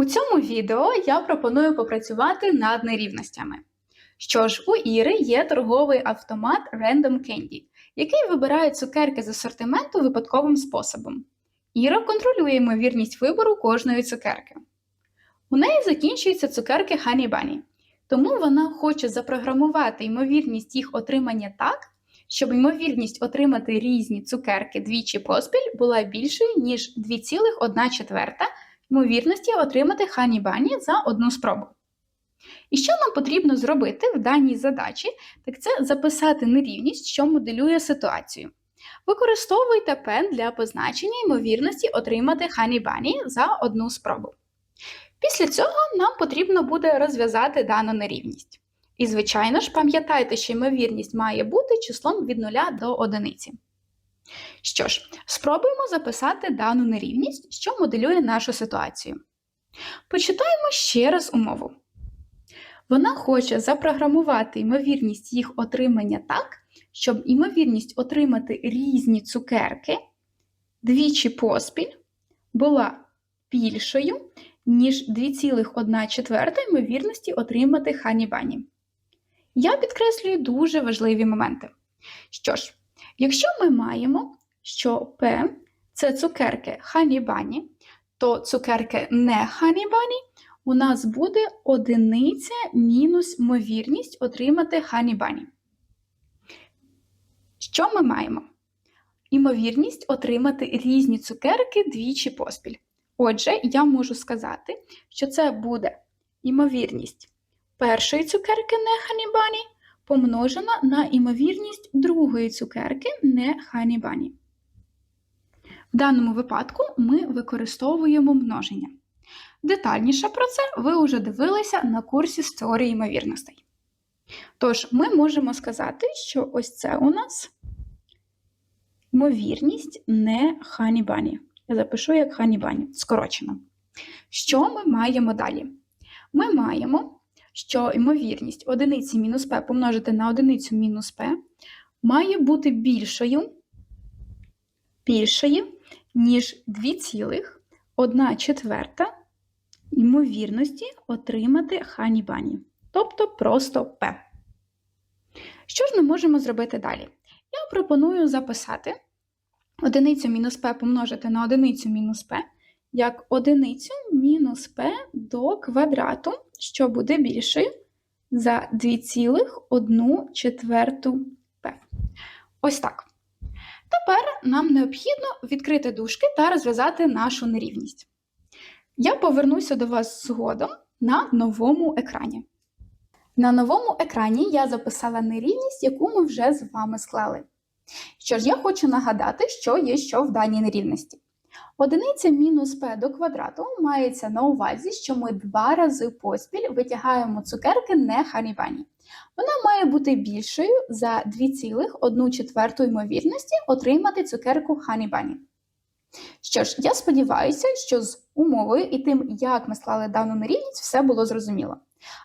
У цьому відео я пропоную попрацювати над нерівностями. Що ж, у Іри є торговий автомат Random Candy, який вибирає цукерки з асортименту випадковим способом. Іра контролює ймовірність вибору кожної цукерки. У неї закінчуються цукерки Honey Bunny, тому вона хоче запрограмувати ймовірність їх отримання так, щоб ймовірність отримати різні цукерки двічі поспіль була більшою, ніж 2,1 четверта ймовірності отримати Honey Bunny за одну спробу. І що нам потрібно зробити в даній задачі, так це записати нерівність, що моделює ситуацію. Використовуйте пен для позначення ймовірності отримати Honey Bunny за одну спробу. Після цього нам потрібно буде розв'язати дану нерівність. І, звичайно ж, пам'ятайте, що ймовірність має бути числом від 0 до 1. Що ж, спробуємо записати дану нерівність, що моделює нашу ситуацію. Почитаємо ще раз умову. Вона хоче запрограмувати ймовірність їх отримання так, щоб ймовірність отримати різні цукерки двічі поспіль була більшою, ніж 2,1 четверта ймовірності отримати ханібані. Я підкреслюю дуже важливі моменти. Що ж, якщо ми маємо, що P це цукерки ханібані, то цукерки не ханібані у нас буде одиниця мінус ймовірність отримати ханібані. Що ми маємо? Імовірність отримати різні цукерки двічі поспіль. Отже, я можу сказати, що це буде імовірність першої цукерки не ханібані помножена на імовірність другої цукерки не ханібані. В даному випадку ми використовуємо множення. Детальніше про це ви вже дивилися на курсі з теорії ймовірностей. Тож, ми можемо сказати, що ось це у нас ймовірність не ханібані. Я запишу як ханібані, скорочено. Що ми маємо далі? Ми маємо, що ймовірність одиниці мінус p помножити на одиницю мінус p має бути більшою, більшою ніж 2,1 четверта ймовірності отримати ханібані, тобто просто P. Що ж ми можемо зробити далі? Я пропоную записати одиницю мінус p помножити на одиницю мінус p як одиницю мінус p до квадрату, що буде більшою за 2,1 четверту p. Ось так. Тепер нам необхідно відкрити дужки та розв'язати нашу нерівність. Я повернуся до вас згодом на новому екрані. На новому екрані я записала нерівність, яку ми вже з вами склали. Що ж, я хочу нагадати, що є що в даній нерівності. Одиниця мінус p до квадрату мається на увазі, що ми два рази поспіль витягаємо цукерки не харібані. Вона має бути більшою за 2,1 четверту ймовірності отримати цукерку ханібані. Що ж, я сподіваюся, що з умовою і тим, як ми склали дану нерівність, все було зрозуміло.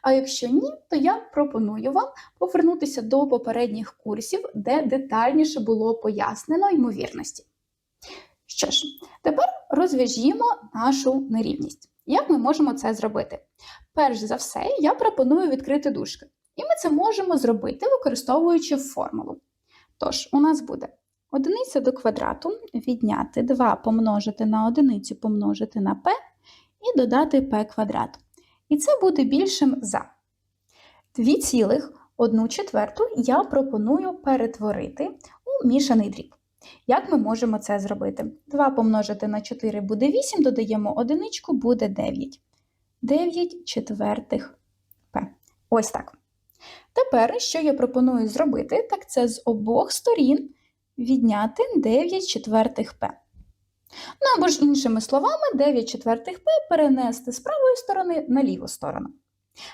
А якщо ні, то я пропоную вам повернутися до попередніх курсів, де детальніше було пояснено ймовірності. Що ж, тепер розв'яжімо нашу нерівність. Як ми можемо це зробити? Перш за все, я пропоную відкрити дужки. І ми це можемо зробити, використовуючи формулу. Тож, у нас буде одиниця до квадрату відняти 2 помножити на одиницю помножити на p і додати p квадрат. І це буде більшим за 2,1 четверту я пропоную перетворити у мішаний дріб. Як ми можемо це зробити? 2 помножити на 4 буде 8, додаємо одиничку, буде 9. 9 четвертих p. Ось так. Тепер, що я пропоную зробити, так це з обох сторін відняти 9 четвертих p. Ну або ж іншими словами, 9 четвертих p перенести з правої сторони на ліву сторону.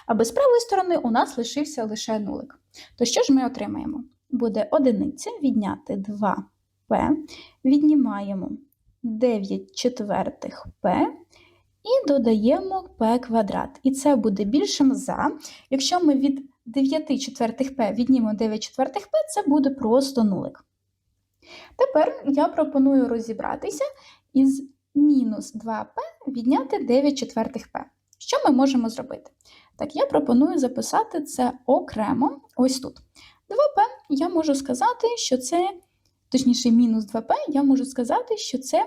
А без правої сторони у нас лишився лише нулик. То що ж ми отримаємо? Буде одиниця відняти 2p, віднімаємо 9 четвертих p і додаємо p квадрат. І це буде більшим за, якщо ми від 9 четвертих p віднімемо 9 четвертих p, це буде просто нулик. Тепер я пропоную розібратися із мінус 2p відняти 9 четвертих p. Що ми можемо зробити? Так, я пропоную записати це окремо ось тут. 2p я можу сказати, що це, точніше, мінус 2p, я можу сказати, що це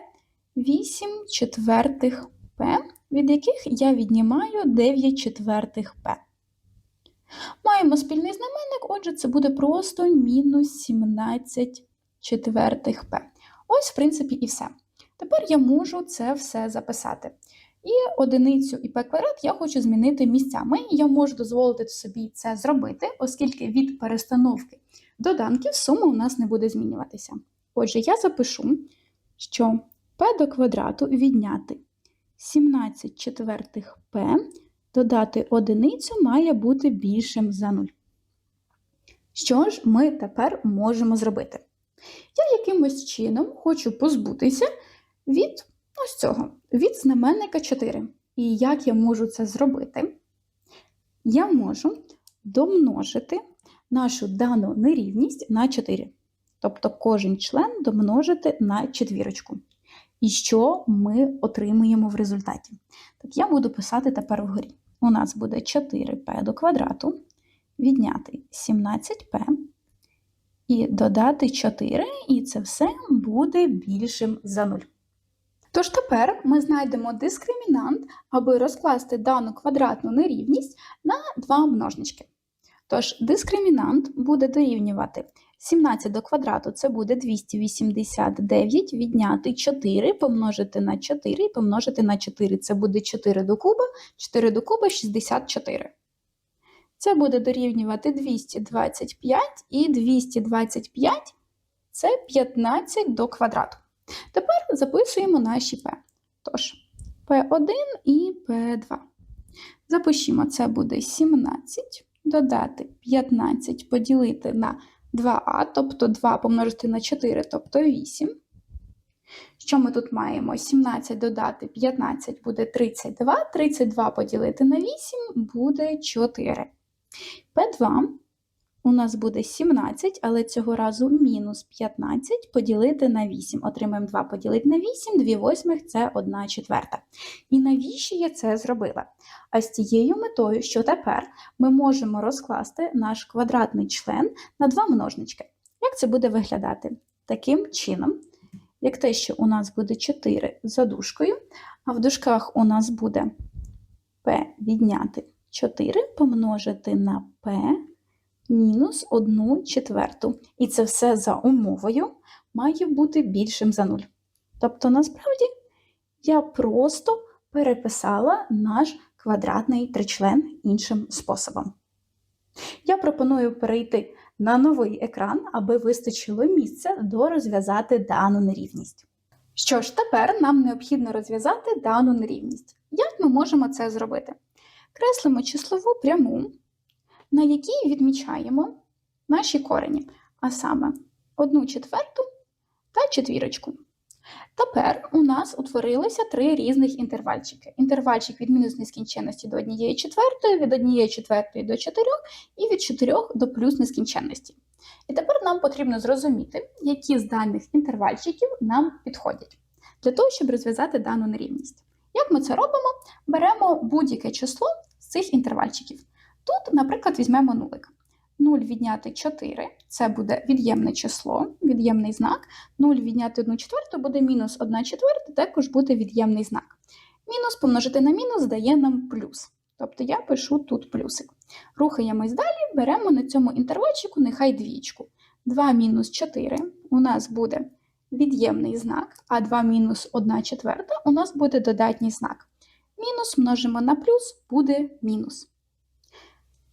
8 четвертих p, від яких я віднімаю 9 четвертих p. Маємо спільний знаменник, отже, це буде просто мінус 17 четвертих p. Ось, в принципі, і все. Тепер я можу це все записати. І одиницю і p квадрат я хочу змінити місцями, я можу дозволити собі це зробити, оскільки від перестановки доданків сума у нас не буде змінюватися. Отже, я запишу, що p до квадрату відняти 17 четвертих p, додати одиницю має бути більшим за 0. Що ж ми тепер можемо зробити? Я якимось чином хочу позбутися від ось цього, від знаменника 4. І як я можу це зробити? Я можу домножити нашу дану нерівність на 4. Тобто кожен член домножити на четвірочку. І що ми отримуємо в результаті? Так, я буду писати тепер вгорі. У нас буде 4p до квадрату, відняти 17p і додати 4, і це все буде більшим за 0. Тож тепер ми знайдемо дискримінант, аби розкласти дану квадратну нерівність на два множнички. Тож дискримінант буде дорівнювати 17 до квадрату це буде 289, відняти 4, помножити на 4 і помножити на 4. Це буде 4 до куба, 4 до куба 64. Це буде дорівнювати 225 і 225 це 15 до квадрату. Тепер записуємо наші p. Тож, p1 і p2. Запишімо, це буде 17, додати 15 поділити на 2а, тобто 2 помножити на 4, тобто 8. Що ми тут маємо? 17 додати 15 буде 32, 32 поділити на 8 буде 4. P2 у нас буде 17, але цього разу мінус 15 поділити на 8. Отримаємо 2 поділити на 8, 2 восьмих – це 1 четверта. І навіщо я це зробила? А з тією метою, що тепер ми можемо розкласти наш квадратний член на два множнички. Як це буде виглядати? Таким чином, як те, що у нас буде 4 за дужкою, а в дужках у нас буде p відняти 4 помножити на p мінус 1 четверту. І це все за умовою має бути більшим за 0. Тобто, насправді, я просто переписала наш квадратний тричлен іншим способом. Я пропоную перейти на новий екран, аби вистачило місця до розв'язати дану нерівність. Що ж, тепер нам необхідно розв'язати дану нерівність. Як ми можемо це зробити? Креслимо числову пряму, на якій відмічаємо наші корені, а саме 1 четверту та четвірочку. Тепер у нас утворилося три різних інтервальчики. Інтервальчик від мінус нескінченності до 1 четвертої, від 1 четвертої до 4 і від 4 до плюс нескінченності. І тепер нам потрібно зрозуміти, які з даних інтервальчиків нам підходять для того, щоб розв'язати дану нерівність. Як ми це робимо? Беремо будь-яке число з цих інтервальчиків. Тут, наприклад, візьмемо нулик. 0 відняти 4 це буде від'ємне число, від'ємний знак. 0 відняти 1 четверту буде мінус 1 четверта, також буде від'ємний знак. Мінус помножити на мінус дає нам плюс. Тобто я пишу тут плюсик. Рухаємось далі, беремо на цьому інтервальчику нехай двічку. 2 мінус 4 у нас буде від'ємний знак, а 2 мінус 1 четверта у нас буде додатній знак. Мінус множимо на плюс буде мінус.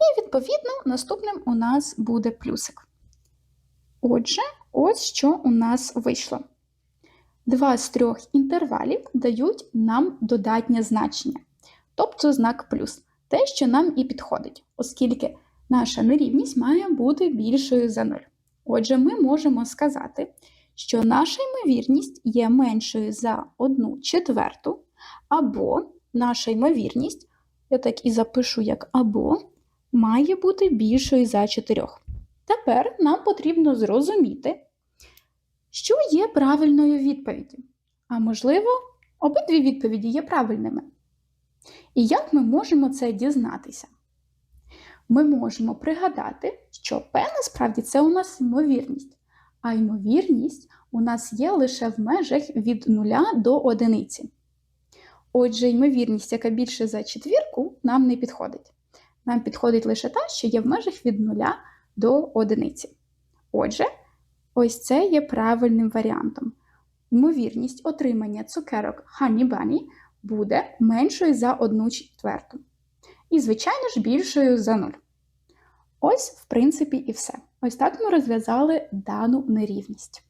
І, відповідно, наступним у нас буде плюсик. Отже, ось що у нас вийшло. Два з трьох інтервалів дають нам додатнє значення, тобто знак плюс, те, що нам і підходить, оскільки наша нерівність має бути більшою за 0. Отже, ми можемо сказати, що наша ймовірність є меншою за 1 четверту, або наша ймовірність, я так і запишу як або має бути більшою за 4. Тепер нам потрібно зрозуміти, що є правильною відповіддю. А можливо, Обидві відповіді є правильними. І як ми можемо це дізнатися? Ми можемо пригадати, що P насправді це у нас ймовірність, а ймовірність у нас є лише в межах від 0 до 1. Отже, ймовірність, яка більше за четвірку, нам не підходить. Нам підходить лише та, що є в межах від 0 до 1. Отже, ось це є правильним варіантом. Ймовірність отримання цукерок Honey Bunny буде меншою за 1 четверту. І, звичайно ж, більшою за 0. Ось, в принципі, і все. Ось так ми розв'язали дану нерівність.